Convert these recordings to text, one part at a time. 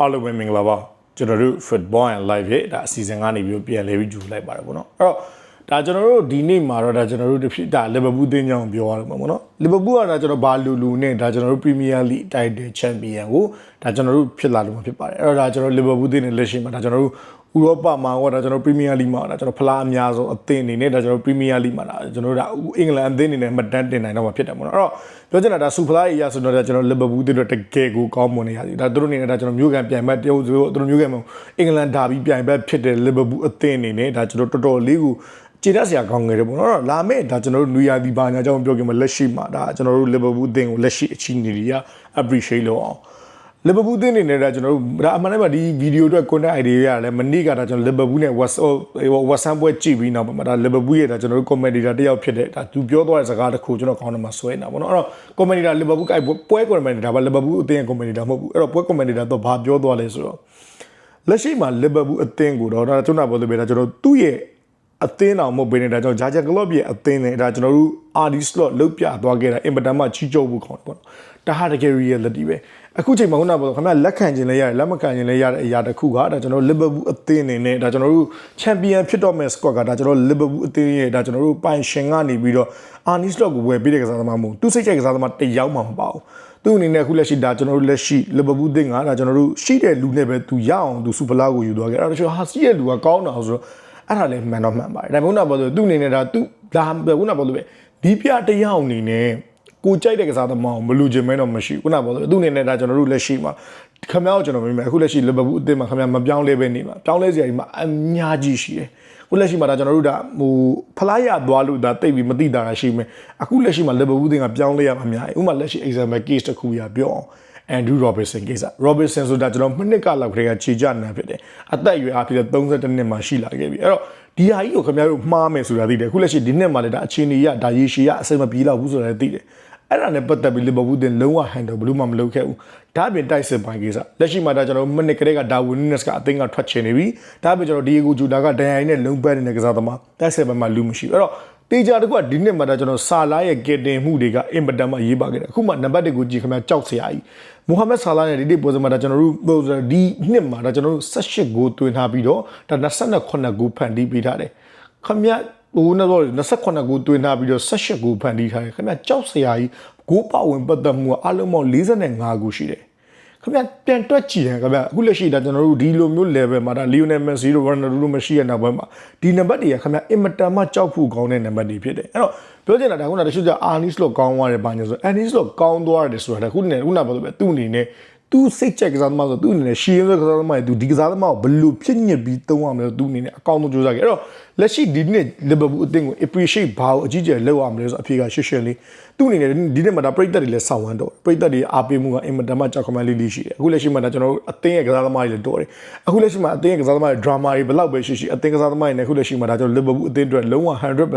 အားလုံးပဲမင်္ဂလာပါကျွန်တော်တို့ football and live ရဲ့ဒါအစီအစဉ်ကနေပြီးပြန်လဲပြီးကြိုလိုက်ပါတယ်ပေါ့နော်အဲ့တော့ဒါကျွန်တော်တို့ဒီနေ့မှာတော့ဒါကျွန်တော်တို့တစ်ဖြစ်ဒါလီဗာပူးသင်းကြောင်းပြောရတော့မှာပေါ့နော် လီဗာပူးကဒါကျွန်တော်ဘာလူလူနဲ့ဒါကျွန်တော်တို့ Premier League Title Champion ကိုဒါကျွန်တော်တို့ဖြစ်လာလို့မှာဖြစ်ပါတယ်အဲ့တော့ဒါကျွန်တော်လီဗာပူးသင်းနဲ့လက်ရှိမှာဒါကျွန်တော်တို့ဥရောပမှာဟောဒါကျွန်တော်ပရီးမီးယားလိမှာဒါကျွန်တော်ဖလားအများဆုံးအသင်းအနေနဲ့ဒါကျွန်တော်ပရီးမီးယားလိမှာဒါကျွန်တော်တို့ဒါအင်္ဂလန်အသင်းအနေနဲ့မှတ်တမ်းတင်နိုင်တော့မှာဖြစ်တယ်ပေါ့နော်အဲ့တော့ပြောချင်တာဒါစူဖလားအရာဆိုတော့ဒါကျွန်တော်လီဗာပူးသင်းတို့တကယ်ကိုကောင်းမွန်နေရသည်ဒါသူတို့အနေနဲ့ဒါကျွန်တော်မျိုးကန်ပြိုင်ဘက်တရုတ်သူတို့မျိုးကန်မအင်္ဂလန်ဒါဘီပြိုင်ဘက်ဖြစ်တဲ့လီဗာပူးအသင်းအနေနဲ့ဒါကျွန်တော်တော်တော်လေးကိုခြေတက်စရာကောင်းငယ်တယ်ပေါ့နော်လာမယ့်ဒါကျွန်တော်တို့နူယာဒီဘာညာကြောင့်ပြောကြမှာလက်ရှိမှာဒါကျွန်တော်တို့လီဗာပူးအသင်းကိုလက်ရှိအချင်းနေတွေက appreciate လုပ်အောင်လီဗာပူးသင်းနေနဲ့ဒါကျွန်တော်တို့ဒါအမှန်တမ်းမှာဒီဗီဒီယိုအတွက် content idea ရတယ်မနေ့ကဒါကျွန်တော်လီဗာပူးနဲ့ West ဟို West Ham ပွဲကြည့်ပြီးနောက်မှာဒါလီဗာပူးရဲ့ဒါကျွန်တော်တို့ commentator တယောက်ဖြစ်တဲ့ဒါသူပြောသွားတဲ့စကားတစ်ခုကျွန်တော်ခေါင်းထဲမှာဆွဲနေတာပေါ့နော်အဲ့တော့ commentator လီဗာပူးကပွဲ commentator ဘာလီဗာပူးအသင်း commentator မဟုတ်ဘူးအဲ့တော့ပွဲ commentator တော့ဘာပြောသွားလဲဆိုတော့လက်ရှိမှာလီဗာပူးအသင်းကိုတော့ဒါကျွန်တော်ပြောလို့ပဲဒါကျွန်တော်သူ့ရဲ့ အသင်းတော်မဟုတ်ဘဲနဲ့ဒါကြောင့်ဂျာဂျာကလော့ရဲ့အသင်းနဲ့ဒါကျွန်တော်တို့ RD slot လုတ်ပြသွားခဲ့တာအင်ပတန်မှချီးကျုပ်ဖို့ခေါ်တယ်ပေါ့နော်ဒါဟာတကယ် reality ပဲအခုချိန်မှာခုနကပြောခင်ဗျလက်ခံခြင်းလည်းရတယ်လက်မခံခြင်းလည်းရတဲ့အရာတစ်ခုကဒါကျွန်တော် Liverpool အသင်းအနေနဲ့ဒါကျွန်တော်တို့ champion ဖြစ်တော့မဲ့ squad ကဒါကျွန်တော် Liverpool အသင်းရဲ့ဒါကျွန်တော်တို့ပိုင်ရှင်ကနေပြီးတော့ RD slot ကိုဝယ်ပေးတဲ့ကစားသမားမဟုတ်သူစိတ်ကြိုက်ကစားသမားတယောက်မှမပါဘူးသူအနေနဲ့အခုလက်ရှိဒါကျွန်တော်တို့လက်ရှိ Liverpool သင်းကဒါကျွန်တော်တို့ရှိတဲ့လူနဲ့ပဲသူရအောင်သူစူပလာကိုယူသွားခဲ့အဲ့ဒါကျွန်တော်ဟာစီးရဲ့လူကကောင်းတာဆိုတော့ အဲ့ဒါလည်းမှန်တော့မှန်ပါတယ်ဒါပေမဲ့ခုနကပြောလို့သူအနေနဲ့ဒါသူဒါခုနကပြောလို့ပဲဒီပြတယောက်အနေနဲ့ကိုကြိုက်တဲ့ကစားသမားကိုမလူချင်မဲတော့မရှိဘူးခုနကပြောလို့သူအနေနဲ့ဒါကျွန်တော်တို့လက်ရှိမှာခမောက်ကျွန်တော်ပြောမယ်အခုလက်ရှိလီဗာပူးအသင်းမှာခမောက်မပြောင်းလဲပဲနေမှာပြောင်းလဲစရာကြီးမှာအများကြီးရှိတယ်ခုလက်ရှိမှာဒါကျွန်တော်တို့ဒါဟိုဖလားရသွားလို့ဒါတိတ်ပြီးမသိတာရှိမယ်အခုလက်ရှိမှာလီဗာပူးအသင်းကပြောင်းလဲရမှာအများကြီးဥပမာလက်ရှိ example case တစ်ခုရပြောအောင် Andrew Robertson ကိစ္စ Robertson ဆိုတာကျွန်တော်နှစ်နှစ်ကလောက်ခရေကခြေကြနာဖြစ်တယ်အသက်အရွယ်အဖြစ်32နှစ်မှာရှိလာခဲ့ပြီအဲ့တော့ဒီဟာကြီးကိုခင်ဗျားတို့မှားမယ်ဆိုတာသိတယ်အခုလက်ရှိဒီနှစ်မှာလည်းဒါအခြေအနေရဒါရေရှည်ရအစိမ့်မပြေးတော့ဘူးဆိုတာလည်းသိတယ်အဲ့ဒါနဲ့ပတ်သက်ပြီးလီဗာပူးတင်လုံးဝ handle ဘလို့မှမလုပ်ခဲ့ဘူးဒါအပြင်တိုက်စစ်ပိုင်းကိစ္စလက်ရှိမှာဒါကျွန်တော်မိနစ်ကလေးကဒါဝင်းနက်စ်ကအသင်းကထွက်ချင်နေပြီဒါအပြင်ကျွန်တော်ဒီယေဂိုဂျူဒါကဒန်ရိုင်နဲ့လုံပတ်နေတဲ့ကစားသမားတိုက်စစ်ပိုင်းမှာလူမရှိဘူးအဲ့တော့ တေချာတကွဒီနှစ်မှာဒါကျွန်တော်ဆာလာရဲ့ကယ်တင်မှုတွေကအင်ပတန်မှရေးပါခဲ့တယ်အခုမှနံပါတ်1ကိုကြည့်ခင်ဗျာကြောက်စရာကြီးမိုဟာမက်ဆာလာနဲ့ဒီနေ့ပွဲစဉ်မှာဒါကျွန်တော်တို့ဒီနှစ်မှာဒါကျွန်တော်တို့18ဂိုးသွင်းထားပြီးတော့ဒါ28ဂိုးဖန်တီးပေးထားတယ်ခင်ဗျာဟိုတော့28ဂိုးသွင်းထားပြီးတော့18ဂိုးဖန်တီးထားတယ်ခင်ဗျာကြောက်စရာကြီးဂိုးပါဝင်ပတ်သက်မှုကအလုံးပေါင်း45ဂိုးရှိတယ် ခင်ဗျပြန်တွက်ကြည့်ရင်ခင်ဗျအခုလက်ရှိဒါကျွန်တော်တို့ဒီလိုမျိုး level မှာဒါ Lionel Messi တို့ Ronaldo တို့မရှိတဲ့နောက်ပိုင်းမှာဒီနံပါတ်တွေကခင်ဗျအင်မတန်မှကြောက်ဖို့ကောင်းတဲ့နံပါတ်တွေဖြစ်တယ်အဲ့တော့ပြောချင်တာဒါခုနကတချို့က Arnis လို့ကောင်းသွားတယ်ဘာညာဆို Arnis လို့ကောင်းသွားတယ်ဆိုတာခုနကခုနကပြောလို့ပဲသူ့အနေနဲ့သူစိတ်ချက်ကစားသမားဆိုသူ့အနေနဲ့ရှီရင်ဆိုကစားသမားသူဒီကစားသမားကိုဘယ်လိုဖြစ်ညစ်ပြီးသုံးရမလဲသူ့အနေနဲ့အကောင်းဆုံးကြိုးစားခဲ့အဲ့တော့ လက်ရှိဒီနေ့ Liverpool အသင်းကို appreciate ဘာကိုအကြီးကျယ်လုပ်ရမလဲဆိုအဖြေကရှင်းရှင်းလေးသူ့အနေနဲ့ဒီနေ့မှာဒါပရိသတ်တွေလည်းစောင့်ဝမ်းတော့ပရိသတ်တွေအားပေးမှုကအင်မတန်မှကြောက်ခမန်းလေးလေးရှိတယ်အခုလက်ရှိမှာဒါကျွန်တော်တို့အသင်းရဲ့ကစားသမားတွေလည်းတော်တယ်အခုလက်ရှိမှာအသင်းရဲ့ကစားသမားတွေ drama တွေဘယ်လောက်ပဲရှိရှိအသင်းကစားသမားတွေနဲ့အခုလက်ရှိမှာဒါကျွန်တော် Liverpool အသင်းအတွက်လုံးဝ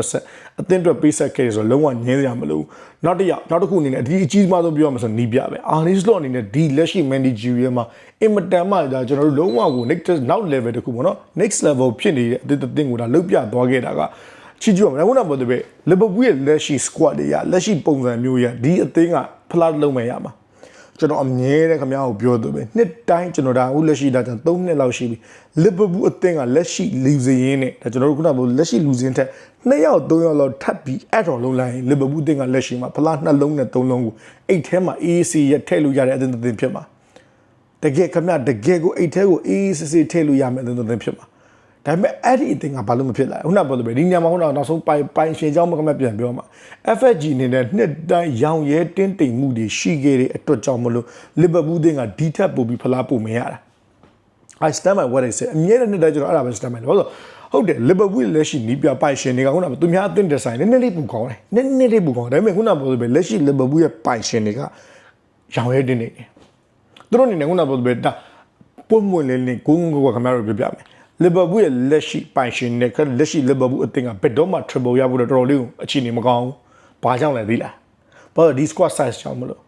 100%အသင်းအတွက်ပေးဆက်ခဲ့တယ်ဆိုတော့လုံးဝငင်းစရာမလိုနောက်တစ်ယောက်နောက်တစ်ခုအနေနဲ့အဒီအကြီးမားဆုံးပြောရမှာဆိုနီးပြပဲ Arnis Slot အနေနဲ့ဒီလက်ရှိ managerial မှာအင်မတန်မှဒါကျွန်တော်တို့လုံးဝကို next next level တခုပေါ့နော် next level ဖြစ်နေတဲ့အသင်းအသင်းကိုဒါလုတ်ပြသွားခဲ့တာကချီကျူမှာခုနကပြောတဲ့ပဲလီဗာပူးရဲ့လက်ရှိ squad တွေရလက်ရှိပုံစံမျိုးရဒီအသင်းကဖလားလုံးမဲ့ရမှာကျွန်တော်အမြဲတမ်းခင်ဗျားကိုပြောသူပဲနှစ်တိုင်းကျွန်တော်ဒါအခုလက်ရှိဒါကျွန်တော်3နှစ်လောက်ရှိပြီလီဗာပူးအသင်းကလက်ရှိလူစင်းနဲ့ဒါကျွန်တော်တို့ခုနကပြောလက်ရှိလူစင်းထက်2ယောက်3ယောက်လောက်ထပ်ပြီးအဲ့တော်လုံးလိုက်ရင်လီဗာပူးအသင်းကလက်ရှိမှာဖလားနှလုံးနဲ့3လုံးကိုအိတ်ထဲမှာ AAC ရထည့်လို့ရတဲ့အသင်းအသင်းဖြစ်မှာတကယ်ခင်ဗျာတကယ်ကိုအိတ်ထဲကို AAC ထည့်လို့ရမယ့်အသင်းအသင်းဖြစ်မှာ ဒါပေမဲ့အဲ့ဒီအသင်ကဘာလို့မဖြစ်လဲခုနပြောသလိုပဲဒီညမှာခုနကနောက်ဆုံးပိုင်ပိုင်ရှင်ကြောင့်မကမပြန်ပြောမှာ FFG အနေနဲ့နှစ်တိုင်းရောင်ရဲတင်းတိမ်မှုတွေရှိခဲ့တဲ့အတွက်ကြောင့်မလို့လီဗာပူးအသင်းကဒီထက်ပိုပြီးဖလားပိုမရတာ I stand by what I said အမြဲတမ်းနှစ်တိုင်းကျွန်တော်အဲ့ဒါပဲ stand by လို့ဆိုဟုတ်တယ်လီဗာပူးလက်ရှိနီးပြပိုင်ရှင်တွေကခုနကသူများအသင်းဒီဇိုင်းနည်းနည်းလေးပူကောင်းတယ်နည်းနည်းလေးပူကောင်းဒါပေမဲ့ခုနပြောသလိုပဲလက်ရှိလီဗာပူးရဲ့ပိုင်ရှင်တွေကရောင်ရဲတင်းနေတယ်သူတို့အနေနဲ့ခုနပြောသလိုပဲဒါပွင့်ပွင့်လေးလေးကိုင်းကိုင်းကခင်ဗျားတို့ပြပြမယ် လီဗာပူးရဲ့လက်ရှိပိုင်ရှင်တွေကလက်ရှိလီဗာပူးအသင်းကဘယ်တော့မှ triple ရဖို့တော့တော်တော်လေးကိုအခြေအနေမကောင်းဘူး။ဘာကြောင့်လဲသိလား။ဘာလို့ဒီ squad size ကြောင့်မလို့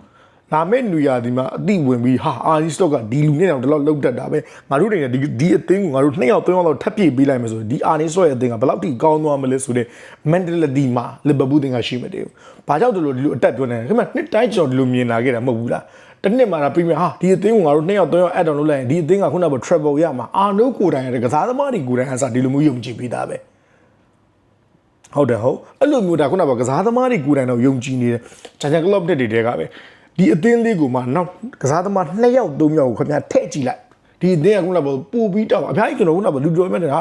လာမယ့်နူယာဒီမှာအတိဝင်ပြီးဟာအာဒီစတော့ကဒီလူနဲ့တော့ဒီလောက်လောက်တတ်တာပဲငါတို့တွေဒီဒီအသင်းကိုငါတို့နှစ်ယောက်သုံးယောက်လောက်ထပ်ပြေးပေးလိုက်မယ်ဆိုဒီအာနီစတော့ရဲ့အသင်းကဘယ်လောက်ထိကောင်းသွားမလဲဆိုတဲ့ mentality မှာလီဗာပူးတင်ကရှိမတည်ဘူး။ဘာကြောင့်ဒီလိုဒီလိုအတက်ပြောနေလဲခင်ဗျနှစ်တိုင်းကျွန်တော်ဒီလိုမြင်လာခဲ့တာမဟုတ်ဘူးလား။ တစ်နှစ်မှာဒါပြင်ဟာဒီအသင်းကိုငါတို့နှစ်ယောက်သုံးယောက် add on လုပ်လိုက်ရင်ဒီအသင်းကခုနက travel ရမှာအာနိုးကိုယ်တိုင်ရတဲ့ကစားသမားတွေကိုယ်တိုင်အစားဒီလိုမျိုးယုံကြည်ပြီးသားပဲဟုတ်တယ်ဟုတ်အဲ့လိုမျိုးဒါခုနကကစားသမားတွေကိုယ်တိုင်တော့ယုံကြည်နေတယ်ဂျာဂျာကလော့တက်တွေတဲကပဲဒီအသင်းလေးကိုမှနောက်ကစားသမားနှစ်ယောက်သုံးယောက်ကိုခင်ဗျာထည့်ကြည့်လိုက်ဒီအသင်းကခုနကပို့ပြီးတော့အများကြီးကျွန်တော်ခုနကလူတော်မဲ့တာ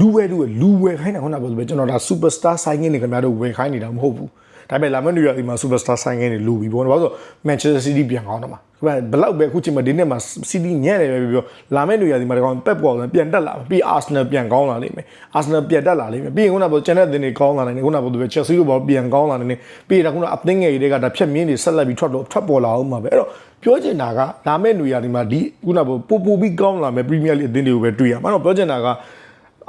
လူဝဲလူဝဲလူဝဲခိုင်းတာခုနကပဲကျွန်တော်ဒါ superstar sign in တွေခင်ဗျားတို့ဝယ်ခိုင်းနေတာမဟုတ်ဘူး ဒါပေမဲ့လာမယ့်နယူးယောက်ဒီမှာ superstar sign in တွေလူပြီးပေါ့နော်ဘာလို့ဆို Manchester City ပြန်ကောင်းတော့မှာခင်ဗျာဘလောက်ပဲအခုချိန်မှာဒီနေ့မှာ City ညံ့တယ်ပဲပြောလာမယ့်နယူးယောက်ဒီမှာတကောင် Pep Guardiola ပြန်တက်လာပြီး Arsenal ပြန်ကောင်းလာလိမ့်မယ် Arsenal ပြန်တက်လာလိမ့်မယ်ပြီးရင်ခုနကကျန်တဲ့အသင်းတွေကောင်းလာနိုင်တယ်ခုနကပြော Chelsea တို့ဘာပြန်ကောင်းလာနိုင်တယ်ပြီးရင်ခုနအသင်းငယ်တွေကဒါဖြတ်မြင်းတွေဆက်လက်ပြီးထွက်တော့ထွက်ပေါ်လာအောင်မှာပဲအဲ့တော့ပြောချင်တာကလာမယ့်နယူးယောက်ဒီမှာဒီခုနကပို့ပို့ပြီးကောင်းလာမယ် Premier League အသင်းတွေကိုပဲတွေ့ရမှာအဲ့တော့ပြောချင်တာက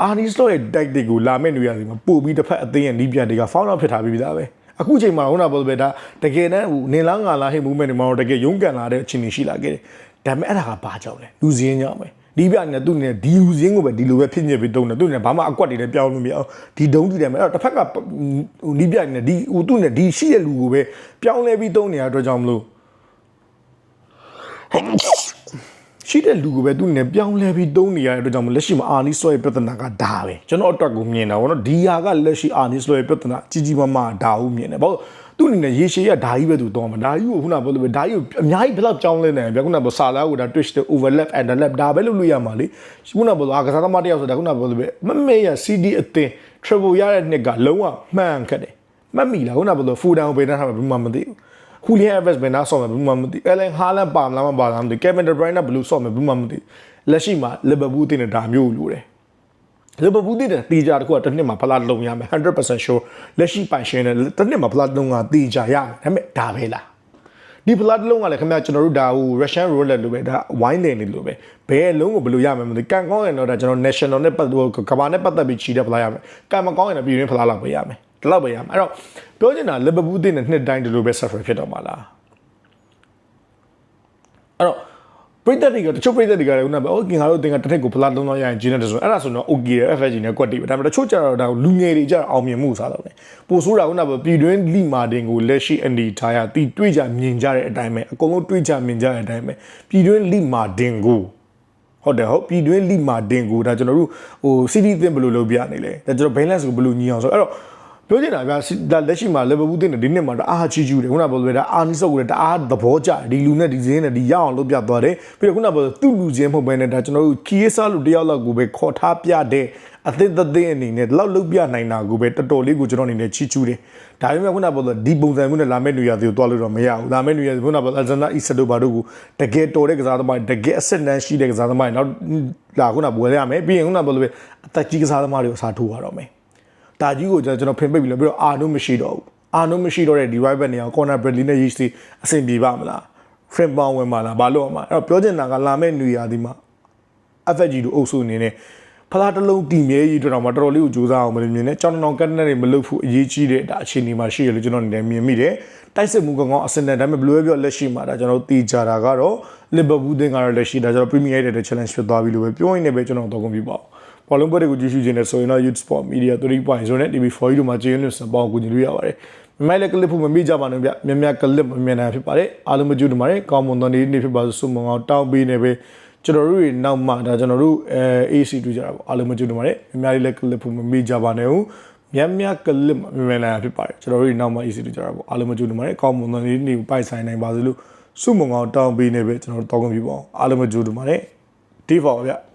အာနီစလော့ရဲ့ tactic ကိုလာမယ့်နယူးယောက်ဒီမှာပို့ပြီးတစ်ဖက်အသင်းရဲ့နီးပြန်တွေက found out ဖြစ်ထားပြီးသားပဲ အခုချိန်မှာခုနကပြောပဲဒါတကယ်တမ်းဟိုနေလားငါလားဟိ movement တွေမှာတော့တကယ်ရုန်းကန်လာတဲ့အခြေအနေရှိလာခဲ့တယ်ဒါပေမဲ့အဲ့ဒါကဘာကြောင့်လဲလူစင်းကြောင့်ပဲဒီပြနဲ့သူ့နဲ့ဒီလူစင်းကိုပဲဒီလိုပဲဖြစ်ညစ်ပြီးတုံးတယ်သူ့နဲ့ဘာမှအကွက်တွေလည်းပြောင်းလို့မရအောင်ဒီဒုံးကြည့်တယ်မယ်အဲ့တော့တစ်ဖက်ကဟိုဒီပြနဲ့ဒီဟိုသူ့နဲ့ဒီရှိတဲ့လူကိုပဲပြောင်းလဲပြီးတုံးနေတဲ့အတွက်ကြောင့်မလို့ ရှိတဲ့လူကိုပဲသူနဲ့ပြောင်းလဲပြီးတုံးနေရတဲ့အတွက်ကြောင့်မလို့လက်ရှိမှာအာနီဆွဲရဲ့ပြဿနာကဒါပဲကျွန်တော်အတွက်ကိုမြင်တာဗောနော်ဒီဟာကလက်ရှိအာနီဆွဲရဲ့ပြဿနာကြီးကြီးမားမားဒါဟုတ်မြင်တယ်ဗောသူ့အနေနဲ့ရေရှည်ရဒါကြီးပဲသူတော့မှာဒါကြီးကိုခုနကပြောလို့ပဲဒါကြီးကိုအများကြီးဘယ်လောက်ကြောင်းလဲနေဗျခုနကပြောဆာလာကိုဒါ twitch တဲ့ overlap underlap ဒါပဲလုပ်လို့ရမှာလေခုနကပြောအာကစားသမားတယောက်ဆိုတာခုနကပြောလို့ပဲမမေ့ရ CD အသင်း travel ရတဲ့နှစ်ကလုံးဝမှန်ခက်တယ်မှတ်မိလားခုနကပြောလို့ full down ပေးထားမှာဘူးမှမသိဘူး ဟူလီယန်အဗက်စ်ဘယ်နာဆော့မယ်ဘူးမှမသိအယ်လန်ဟာလန်ပါမလားမပါလားမသိကယ်ဗင်ဒဘရိုင်းကဘယ်လိုဆော့မယ်ဘူးမှမသိလက်ရှိမှာလီဗာပူးတင်တဲ့ဒါမျိုးလိုတယ်လီဗာပူးတင်တဲ့တီဂျာတခုကတစ်နှစ်မှာဖလားလုံးရမယ်100% sure လက်ရှိပိုင်ရှင်တဲ့တစ်နှစ်မှာဖလားလုံးကတီဂျာရမယ်ဒါပေမဲ့ဒါပဲလားဒီဖလားတစ်လုံးကလည်းခင်ဗျာကျွန်တော်တို့ဒါဟို Russian roulette လို့ပဲဒါ wine လင်နေလို့ပဲဘယ်လုံးကိုဘယ်လိုရမယ်မသိကန်ကောင်းရင်တော့ဒါကျွန်တော် national နဲ့ပတ်သက်ကဘာနဲ့ပတ်သက်ပြီးချီတဲ့ဖလားရမယ်ကန်မကောင်းရင်တော့ပြည်တွင်းဖလားလောက်ပဲရမယ် ဒီလောက်ပဲရမယ်အဲ့တော့ပြောချင်တာလီဗာပူးတင်တဲ့နှစ်တိုင်းဒီလိုပဲ suffer ဖြစ်တော့မှာလားအဲ့တော့ပရိသတ်တွေကတချို့ပရိသတ်တွေကလည်းခုနကပဲအိုကင်ငါတို့အတင်ကတစ်ထက်ကိုဖလားလုံးလုံးရရင်ဂျင်းနဲ့ဆိုအဲ့ဒါဆိုတော့ okay ရ FSG နဲ့ကွက်တီပဲဒါပေမဲ့တချို့ကျတော့ဒါလူငယ်တွေကျတော့အောင်မြင်မှုစားတော့တယ်ပိုဆိုးတာခုနကပဲပြည်တွင်းလိမာတင်ကိုလက်ရှိအနေထားရတီတွေ့ကြမြင်ကြတဲ့အတိုင်းပဲအကုန်လုံးတွေ့ကြမြင်ကြတဲ့အတိုင်းပဲပြည်တွင်းလိမာတင်ကိုဟုတ်တယ်ဟုတ်ပြည်တွင်းလိမာတင်ကိုဒါကျွန်တော်တို့ဟို CD သင်ဘယ်လိုလုပ်ပြနေလဲဒါကျွန်တော် balance ကိုဘယ်လိုညီအောင်ဆိုအဲ့တော့ ပြောချင်တာဗျာဒါလက်ရှိမှာလီဗာပူးတင်တဲ့ဒီနှစ်မှာတအားချီကျူးတယ်ခုနကပြောလို့ဒါအာနီဆော့ကိုလည်းတအားသဘောကျတယ်ဒီလူနဲ့ဒီဇင်းနဲ့ဒီရအောင်လုပ်ပြသွားတယ်ပြီးတော့ခုနကပြောသူ့လူချင်းမဟုတ်ဘဲနဲ့ဒါကျွန်တော်တို့ခီးဆာလူတယောက်လောက်ကိုပဲခေါ်ထားပြတဲ့အသစ်သသစ်အနေနဲ့လောက်လုပ်ပြနိုင်တာကိုပဲတော်တော်လေးကိုကျွန်တော်အနေနဲ့ချီကျူးတယ်ဒါပေမဲ့ခုနကပြောလို့ဒီပုံစံမျိုးနဲ့လာမယ့်နေရာတွေကိုတွားလို့တော့မရဘူးလာမယ့်နေရာခုနကပြောအဇန်နာအီဆဒိုဘာတို့ကိုတကယ်တော်တဲ့ကစားသမားတကယ်အစစ်တမ်းရှိတဲ့ကစားသမားနောက်လာခုနကဘွယ်ရမယ်ပြီးရင်ခုနကပြောလို့ပဲအသက်ကြီးကစားသမားတွေကိုအစားထိုးရတော့မယ် တာကြီးကိုကျွန်တော်ဖင်ပိတ်ပြီးလို့ပြီးတော့အာနုမရှိတော့ဘူးအာနုမရှိတော့တဲ့ဒီ right back နေအောင် corner bradley နဲ့ yeast အဆင်ပြေပါမလား frame bound ဝင်ပါလားဘာလို့အောင်မအဲ့တော့ပြောချင်တာကလာမဲ့နေရာဒီမှာ FG တို့အုပ်စုအနေနဲ့ဖလားတစ်လုံးတည်မြဲရေးအတွက်တော့မတော်တော်လေးကိုကြိုးစားအောင်မလို့မြင်နေကြောင်းတောင်ကတ်နဲ့တွေမလုပ်ဖို့အရေးကြီးတဲ့ဒါအခြေအနေမှာရှိရလို့ကျွန်တော်အနေနဲ့မြင်မိတယ်တိုက်စစ်မှုကောင်းကောင်းအစင်နဲ့ဒါပေမဲ့ဘယ်လိုပဲပြောလက်ရှိမှာဒါကျွန်တော်တီးကြတာကတော့လီဗာပူးတင်ကတော့လက်ရှိဒါကျွန်တော် Premier League တဲ့ challenge ဖြစ်သွားပြီလို့ပဲပြောရင်းနဲ့ပဲကျွန်တော်တော့ကုန်ပြီပေါ့ဘော ဘောလုံးပွဲတွေကိုကြည့်ရှုခြင်းနဲ့ဆိုရင်တော့ Youth Sport Media 3.0နဲ့ TV4 တို့မှာကြည့်ရင်လို့စပောင်းကိုကြည့်လို့ရပါတယ်။မြန်မာလည်းကလစ်ဖို့မမိကြပါနဲ့ဗျ။မြန်မြန်ကလစ်မမြန်နိုင်ဖြစ်ပါတယ်။အားလုံးမကြည့်နိုင်ပါနဲ့။ကောင်းမွန်သောနေ့နေ့ဖြစ်ပါစို့ဆုမွန်အောင်တောင်းပေးနေပဲကျွန်တော်တို့တွေနောက်မှဒါကျွန်တော်တို့အဲ AC တူကြတာပေါ့အားလုံးမကြည့်နိုင်ပါနဲ့။မြန်မာလည်းကလစ်ဖို့မမိကြပါနဲ့ဦး။မြန်မြန်ကလစ်မမြန်နိုင်ဖြစ်ပါတယ်။ကျွန်တော်တို့တွေနောက်မှ AC တူကြတာပေါ့အားလုံးမကြည့်နိုင်ပါနဲ့။ကောင်းမွန်သောနေ့နေ့ကိုပိုက်ဆိုင်နိုင်ပါစေလို့ဆုမွန်အောင်တောင်းပေးနေပဲကျွန်တော်တို့တောင်းကုန်ပြပါအောင်။အားလုံးမကြည့်နိုင်ပါနဲ့။ဒီပါဗျ။